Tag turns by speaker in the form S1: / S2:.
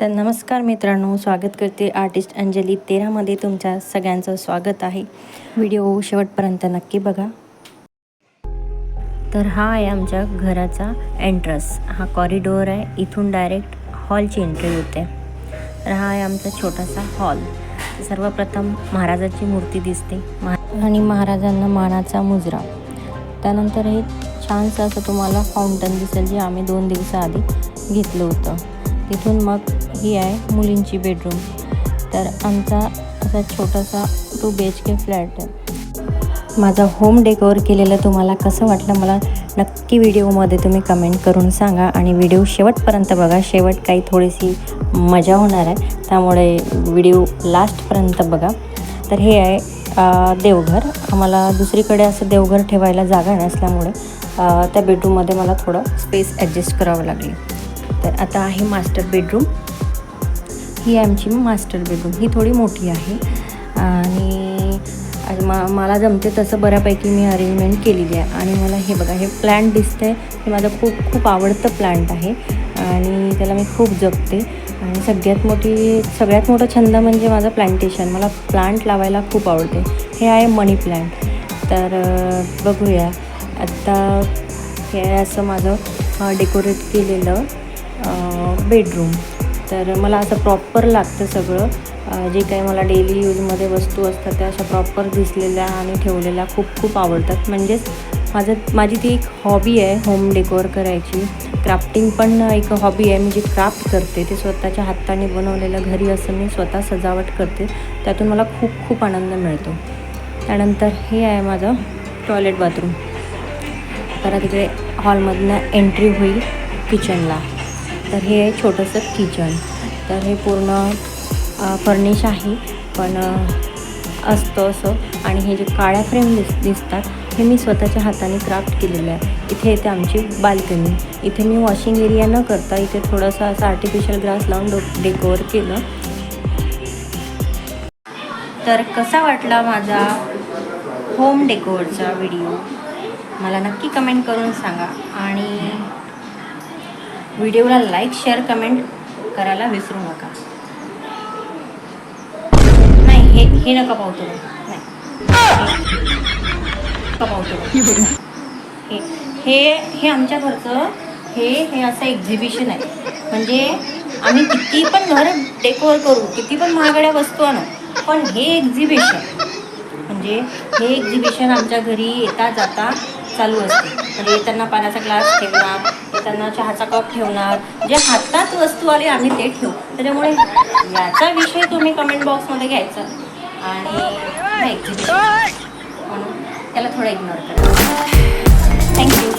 S1: तर नमस्कार मित्रांनो स्वागत करते आर्टिस्ट अंजली तेरामध्ये तुमच्या सगळ्यांचं स्वागत आहे. व्हिडिओ शेवटपर्यंत नक्की बघा. तर हा आहे आमच्या घराचा एंट्रन्स हा कॉरिडोर आहे. इथून डायरेक्ट हॉलची एंट्री होते. तर हा आहे आमचा छोटासा हॉल सर्वप्रथम महाराजाची मूर्ती दिसते. महा- आणि महाराजांना मानाचा मुजरा. त्यानंतर हे छानसं असं तुम्हाला फाउंटन दिसेल जे आम्ही दोन दिवसाआधी घेतलं होतं. तिथून मग ही आहे मुलींची बेडरूम. तर आमचा असा छोटासा two B H K flat आहे. माझा होम डेकोर केलेलं तुम्हाला कसं वाटलं मला नक्की व्हिडिओमध्ये तुम्ही कमेंट करून सांगा आणि व्हिडिओ शेवटपर्यंत बघा. शेवट काही थोडीशी मजा होणार आहे त्यामुळे व्हिडिओ लास्टपर्यंत बघा. तर हे आहे देवघर. आम्हाला दुसरीकडे असं देवघर ठेवायला जागा नसल्यामुळे त्या बेडरूममध्ये मला थोडं स्पेस ॲडजस्ट करावं लागली. तर आता आहे मास्टर बेडरूम ही आमची मास्टर बेडरूम ही थोडी मोठी आहे. आणि मा मला जमते तसं बऱ्यापैकी मी अरेंजमेंट केलेली आहे. आणि मला हे बघा हे प्लॅन्ट दिसतंय. हे माझं खूप खूप आवडतं प्लॅन्ट आहे. आणि त्याला मी खूप जपते. आणि सगळ्यात मोठी सगळ्यात मोठा छंद म्हणजे माझं प्लांटेशन मला प्लांट लावायला खूप आवडते. हे आहे मनी प्लांट तर बघूया. आत्ता हे आहे असं माझं डेकोरेट केलेलं बेडरूम तर मला असं प्रॉपर लागतं सगळं. जे काही मला डेली यूजमध्ये वस्तू असतात त्या अशा प्रॉपर दिसलेल्या आणि ठेवलेल्या खूप खूप आवडतात. म्हणजेच माझं माझी ती एक हॉबी आहे होम डेकोर करायची. क्राफ्टिंग पण एक हॉबी आहे. मी जी क्राफ्ट करते ते स्वतःच्या हाताने बनवलेलं घरी असं मी स्वतः सजावट करते. त्यातून मला खूप खूप आनंद मिळतो. त्यानंतर हे आहे माझं टॉयलेट बाथरूम तर तिकडे हॉलमधनं एंट्री होईल किचनला तर हे छोटंसं किचन. तर हे पूर्ण फर्निश आहे. पण असतं असं. आणि हे जे काळ्या फ्रेम दिस दिसतात हे मी स्वतःच्या हाताने क्राफ्ट केलेलं आहे. इथे येते आमची बाल्कनी. इथे मी वॉशिंग एरिया न करता इथे थोडंसं असं आर्टिफिशियल ग्रास लावून डो डेकोर केलं. तर कसा वाटला माझा होम डेकोरचा व्हिडिओ मला नक्की कमेंट करून सांगा. आणि व्हिडिओला लाईक शेअर कमेंट करायला विसरू नका. नाही हे हे नका पावतो नाही. नका हे हे हे आमच्या घरचं हे हे असं एक्झिबिशन आहे. म्हणजे आम्ही किती पण घर डेकोर करू किती पण महागड्या वस्तू आणू पण हे एक्झिबिशन म्हणजे हे एक्झिबिशन आमच्या घरी येता जाता चालू असते. म्हणजे येताना पाण्याचा ग्लास ठेवणार त्यांना चहाचा कप ठेवणार. जे हातात वस्तू आली आम्ही ते ठेवू. त्याच्यामुळे याचा विषय तुम्ही कमेंट बॉक्समध्ये घ्यायचा. आणि म्हणून त्याला थोडं इग्नोर करा. थँक्यू